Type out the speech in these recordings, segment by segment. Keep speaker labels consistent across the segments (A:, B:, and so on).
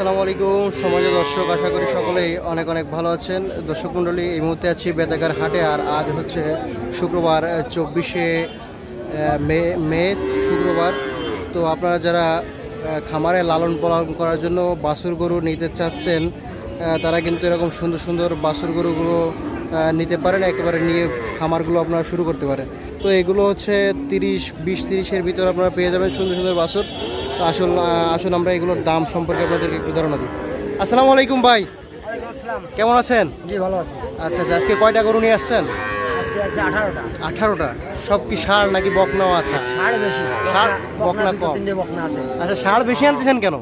A: আসসালামু আলাইকুম। সমাজের দর্শক, আশা করি সকলেই অনেক অনেক ভালো আছেন। দর্শক মণ্ডলী, এই মুহূর্তে আছি বেতাগার হাটে আর আজ হচ্ছে শুক্রবার চব্বিশে মে মে শুক্রবার। তো আপনারা যারা খামারে লালন পালন করার জন্য বাছুর গরু নিতে চাচ্ছেন তারা কিন্তু এরকম সুন্দর সুন্দর বাছুর গরুগুলো নিতে পারেন। একেবারে নিয়ে খামারগুলো আপনারা শুরু করতে পারেন। তো এগুলো হচ্ছে তিরিশ, বিশ, তিরিশের ভিতরে আপনারা পেয়ে যাবেন সুন্দর সুন্দর বাছুর। তো আসল আসুন আমরা এগুলোর দাম সম্পর্কে আপনাদেরকে একটু ধারণা দিই। আসসালামু আলাইকুম ভাই। কেমন আছেন?
B: জি ভালো আছি।
A: আচ্ছা আচ্ছা আজকে কয়টা গরু নিয়ে আসছেন?
B: আঠারোটা।
A: সব কি সার নাকি বকনাও আছে?
B: ষাড় বেশি।
A: ষাঁড়, বকনা কম। আচ্ছা সার বেশি আনতেছেন কেন?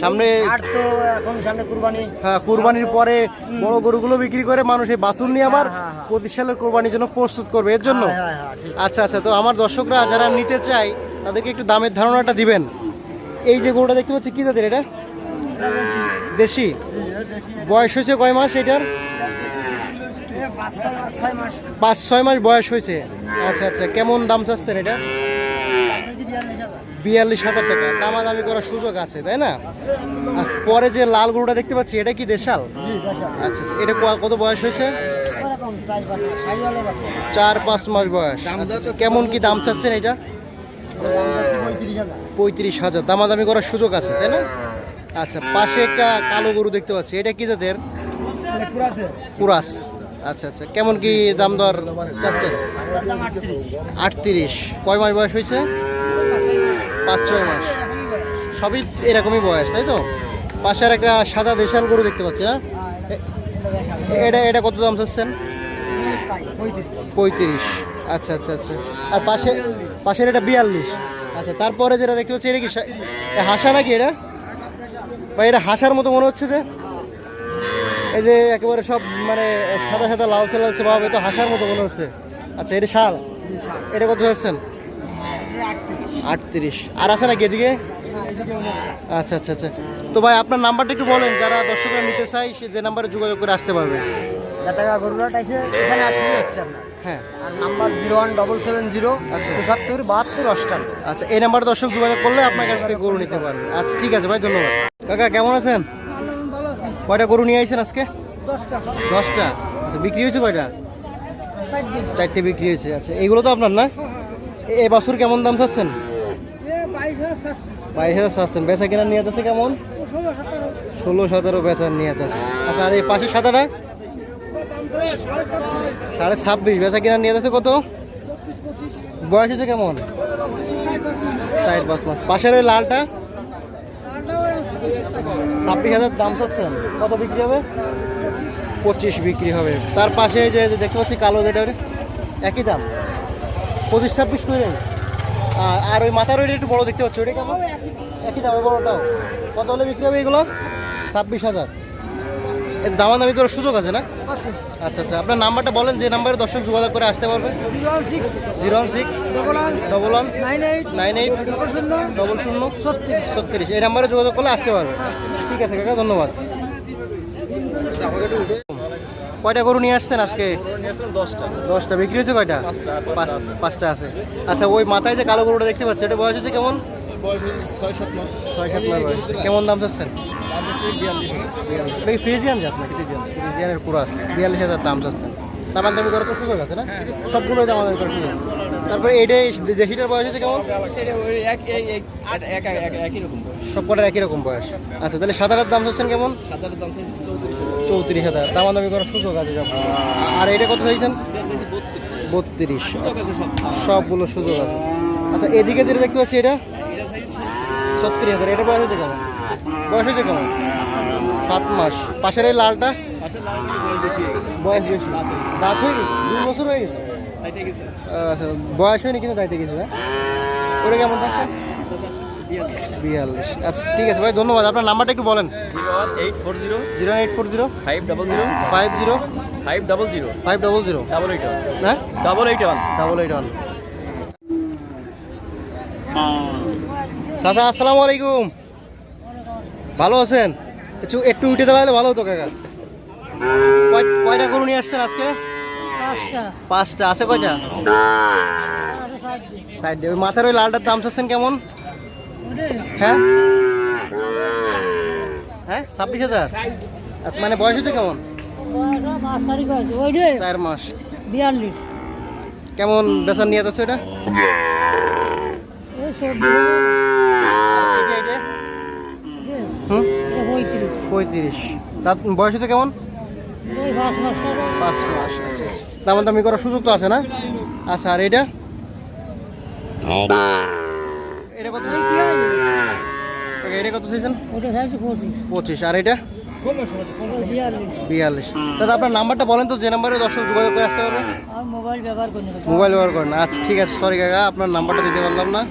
A: সামনে
B: তো এখন সামনে কুরবানি।
A: হ্যাঁ কোরবানির পরে বড় গরুগুলো বিক্রি করে মানুষ এই বাছুর নিয়ে আবার
B: হ্যাঁ, হ্যাঁ।
A: পঁচিশ সালের কোরবানির জন্য প্রস্তুত করবে এর জন্য?
B: হ্যাঁ, হ্যাঁ, হ্যাঁ।
A: আচ্ছা আচ্ছা তো আমার দর্শকরা যারা নিতে চায় তাদেরকে একটু দামের ধারণাটা দিবেন। এই যে গরুটা দেখতে পাচ্ছি কি জাতের এটা? দেশি। বয়স হয়েছে কয় মাস এটার?
B: পাঁচ ছয় মাস,
A: বয়স হয়েছে। আচ্ছা আচ্ছা কেমন দাম চাচ্ছেন এটা?
B: বিয়াল্লিশ হাজার।
A: টাকা। দামাদামি করার সুযোগ আছে তাই না? আচ্ছা পরে যে লাল গরুটা দেখতে পাচ্ছি এটা কি দেশাল। আচ্ছা আচ্ছা এটা কত বয়স হয়েছে?
B: চার পাঁচ মাস,
A: বয়স। আচ্ছা। কেমন কি দাম চাচ্ছেন এটা?
B: দাম পঁয়ত্রিশ হাজার।
A: দামাদামি করার সুযোগ আছে তাই না? আচ্ছা পাশে একটা কালো গরু দেখতে পাচ্ছি। এটা কি জাতের? কুরাস আচ্ছা আচ্ছা। কেমন কি দাম দর
B: দাম আটত্রিশ।
A: কয় মাস বয়স হয়েছে? পাঁচ ছয় মাস। সবই এরকমই বয়স তাই তো? পাশে আর একটা সাদা দেশাল গরু দেখতে পাচ্ছি না?
B: এটা- এটা
A: কত দাম চাচ্ছেন।
B: পঁয়ত্রিশ।
A: আচ্ছা আচ্ছা আচ্ছা। আর পাশে পাশের এটা বিয়াল্লিশ। আচ্ছা তারপরে যেটা দেখতে পাচ্ছি, এটা কি হাসা নাকি এটা? বা এটা হাসার মতো মনে হচ্ছে যে, এই যে একেবারে সব মানে সাদা সাদা লালচে লালচে ভাব এ তো হাসার মতো মনে হচ্ছে। আচ্ছা এটা শাল? এটা কত হচ্ছেন
B: এ আটত্রিশ।
A: আর আছে নাকি এদিকে। আচ্ছা আচ্ছা আচ্ছা। তো ভাই, আপনার নাম্বারটা একটু বলেন, যারা দর্শকরা নিতে চায়, সে যে নাম্বারে যোগাযোগ করে আসতে পারবে।
B: গরুরাটা এসে এখানে আসলেই হচ্ছে আপনার
A: হ্যাঁ।
B: আর number zero one double seven zero
A: আচ্ছা।
B: পঁচাত্তর বাহাত্তর অষ্টান্ন।
A: আচ্ছা এই নাম্বার দর্শক যোগাযোগ করলে আপনার কাছ থেকে গরু নিতে পারবে। আচ্ছা ঠিক আছে ভাই ধন্যবাদ। কাকা কেমন আছেন? কয়টা গরু নিয়ে আইছেন আজকে?
B: দশটা।
A: দশটা। আচ্ছা বিক্রি হয়েছে কয়টা? চারটে। বিক্রি হয়েছে। আচ্ছা এইগুলো তো আপনার না? এ- এ বাছুর কেমন দাম চাচ্ছেন?
B: বাইশ হাজার
A: চাচ্ছেন। বেচা কেনার নিয়ে আছে কেমন?
B: ষোলো সতেরো।
A: বেচার নিয়ে আছে আচ্ছা আর এই পাশে সাদাটা?
B: সাড়ে ছাব্বিশ।
A: বেচা কেনার নিয়ে আছে কত? বয়স হয়েছে কেমন?
B: ষাট পাঁচ
A: মাস। পাশের ওই লালটা?
B: ছাব্বিশ
A: হাজার দাম চাচ্ছেন। কত বিক্রি হবে? পঁচিশ বিক্রি হবে। তার পাশে যে দেখতে পাচ্ছি কালো যেটা একই দাম। পঁচিশ ছাব্বিশ করে। আর ওই মাথার ওইটা একটু বড় দেখতে পাচ্ছি। ওইটা কেমন? একই দাম বড়টাও। কত হলে বিক্রি হবে এগুলো? ছাব্বিশ হাজার। দামাদামি করার সুযোগ আছে না? আচ্ছা আচ্ছা। আপনার নাম্বারটা বলেন যে নাম্বারে দর্শক যোগাযোগ করে আসতে পারবে।
B: Zero one six
A: zero one six
B: double one
A: double one
B: nine eight
A: nine eight
B: double শূন্য
A: ডবল শূন্য
B: ছত্রিশ।
A: ছত্রিশ। এই নাম্বারে যোগাযোগ করলে আসতে পারবে। ঠিক আছে কাকা ধন্যবাদ। কয়টা গরু নিয়ে আসছেন আজকে?
B: দশটা।
A: দশটা বিক্রি হয়েছে কয়টা? পাঁচ- পাঁচটা আছে। আচ্ছা ওই মাথায় যে কালো গরুটা দেখতে পাচ্ছি এটা বয়স হচ্ছে কেমন?
B: ছয় সাত মাস।
A: ছয় সাত মাস কেমন দাম চাচ্ছেন? বিয়াল্লিশ হাজার দাম চাচ্ছেন দাম করার তো সুযোগ আছে না? সবগুলোই দাম সুযোগ তারপরে এইটাই দেশিটার বয়স হচ্ছে কেমন?
B: একই রকম
A: বয়স। আচ্ছা তাহলে দাম কেমন?
B: চৌত্রিশ
A: হাজার। করার সুযোগ আছে আর এটা কত হয়েছেন বত্রিশ। সবগুলো সুযোগ আছে। আচ্ছা এদিকে যেটা দেখতে পাচ্ছি এটা? ছত্রিশ হাজার। এটা বয়স হয়েছে কেমন? বয়স হয়েছে কেমন? সাত মাস। পাশের এই লালটা? বয়স বেশি দাঁত হয়ে গেছে? দুই বছর হয়ে গেছে? আচ্ছা বয়স হয়নি কিন্তু দায়িত্বে গেছে হ্যাঁ? ওটা কেমন থাকছে? বিয়াল্লিশ। আচ্ছা ঠিক আছে ভাই ধন্যবাদ। আপনার নাম্বারটা একটু বলেন।
C: Eight four zero
A: zero eight four zero
C: five double zero
A: five zero.
C: Five double zero.
A: Five double zero.
C: Double eight one.
A: হ্যাঁ?
C: Double eight one.
A: Double eight one. চাচা আসসালামু আলাইকুম। ভালো আছেন? একটু একটু উঠে দেওয়া ভালো হতো কাকা। কয়- কয়টা গরু নিয়ে আসছেন আজকে? পাঁচটা। আছে কয়টা? সাইড ওই মাথার ওই লালটার দাম চাচ্ছেন কেমন? হ্যাঁ? হ্যাঁ ছাব্বিশ হাজার? আচ্ছা মানে বয়স হচ্ছে কেমন? চার মাস।
D: বিয়াল্লিশ
A: কেমন বেচার নিয়ে আছে এটা
D: এই সবজি
A: এটা এটা হুম?
D: পঁয়ত্রিশ।
A: তার বয়স হচ্ছে কেমন?
D: পাঁচ মাস
A: মাস আচ্ছা দামি করার সুযোগ তো আছে না? আচ্ছা আর এটা? এটা কত?
D: ওই কি
A: এটা কত চাইছেন?
D: পঁচিশ।
A: আর এটা? বিয়াল্লিশ। দাদা আপনার নাম্বারটা বলেন তো যে নাম্বারে দর্শক যোগাযোগ করে আসতে পারবে।
D: আর মোবাইল ব্যবহার করি না।
A: মোবাইল ব্যবহার করেন আচ্ছা ঠিক আছে সরি কাকা আপনার নাম্বারটা দিতে পারলাম না।